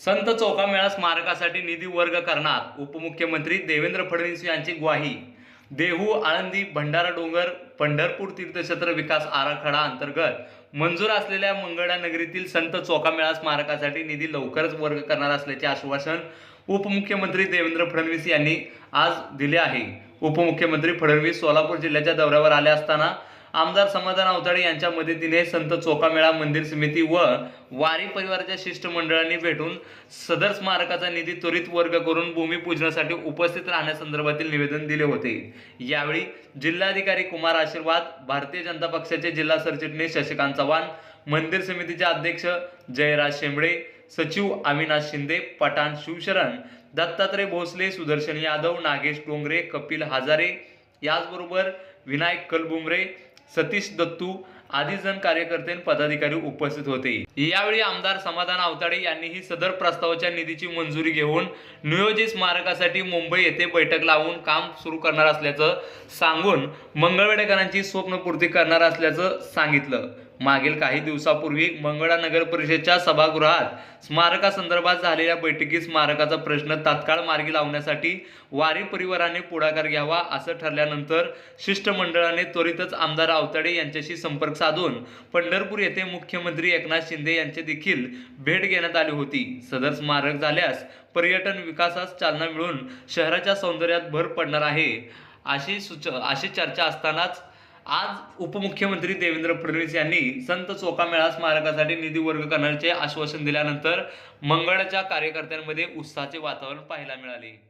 संत चौकामेळा स्मारकासाठी निधी वर्ग करणार. उपमुख्यमंत्री देवेंद्र फडणवीस यांची ग्वाही. देहू आळंदी भंडारा डोंगर पंढरपूर तीर्थक्षेत्र विकास आराखडा अंतर्गत मंजूर असलेल्या मंगळा नगरीतील संत चौकामेळा स्मारकासाठी निधी लवकरच वर्ग करणार असल्याचे आश्वासन उपमुख्यमंत्री देवेंद्र फडणवीस यांनी आज दिले आहे. उपमुख्यमंत्री फडणवीस सोलापूर जिल्ह्याच्या दौऱ्यावर आले असताना आमदार समाधान अवताडे यांच्या मदतीने संत चोकामेळा मंदिर समिती व वारी परिवाराच्या शिष्टमंडळांनी भेटून सदर स्मारकाचा निधी त्वरित वर्ग करून भूमिपूजनासाठी उपस्थित राहण्यासंदर्भातील निवेदन दिले होते. यावेळी जिल्हाधिकारी कुमार आशीर्वाद भारतीय जनता पक्षाचे जिल्हा सरचिटणीस शशिकांत चव्हाण मंदिर समितीचे अध्यक्ष जयराज शेंबडे सचिव अविनाश शिंदे पठाण शिवशरण दत्तात्रय भोसले सुदर्शन यादव नागेश डोंगरे कपिल हजारे याचबरोबर विनायक कलबुमरे सतीश दत्तू आधी जण कार्यकर्ते आणि पदाधिकारी उपस्थित होते. यावेळी आमदार समाधान आवताडे यांनीही सदर प्रस्तावाच्या निधीची मंजुरी घेऊन नियोजित स्मारकासाठी मुंबई येथे बैठक लावून काम सुरू करणार असल्याचं सांगून मंगळवेडेकरांची स्वप्नपूर्ती करणार असल्याचं सांगितलं. मागील काही दिवसापूर्वी मंगळा नगर परिषदेच्या सभागृहात स्मारकासंदर्भात झालेल्या बैठकीत स्मारकाचा प्रश्न तात्काळ मार्गी लावण्यासाठी वारी परिवाराने पुढाकार घ्यावा असं ठरल्यानंतर शिष्टमंडळाने त्वरितच आमदार आवताडे यांच्याशी संपर्क साधून पंढरपूर येथे मुख्यमंत्री एकनाथ शिंदे यांची देखील भेट घेण्यात आली होती. सदर स्मारक झाल्यास पर्यटन विकासास चालना मिळून शहराच्या सौंदर्यात भर पडणार आहे. अशी सुच अशी चर्चा असतानाच आज उपमुख्यमंत्री देवेंद्र फडणवीस यांनी संत चोकामेळा स्मारकासाठी निधी वर्ग करण्याचे आश्वासन दिल्यानंतर मंगळाच्या कार्यकर्त्यांमध्ये उत्साहाचे वातावरण पाहायला मिळाले.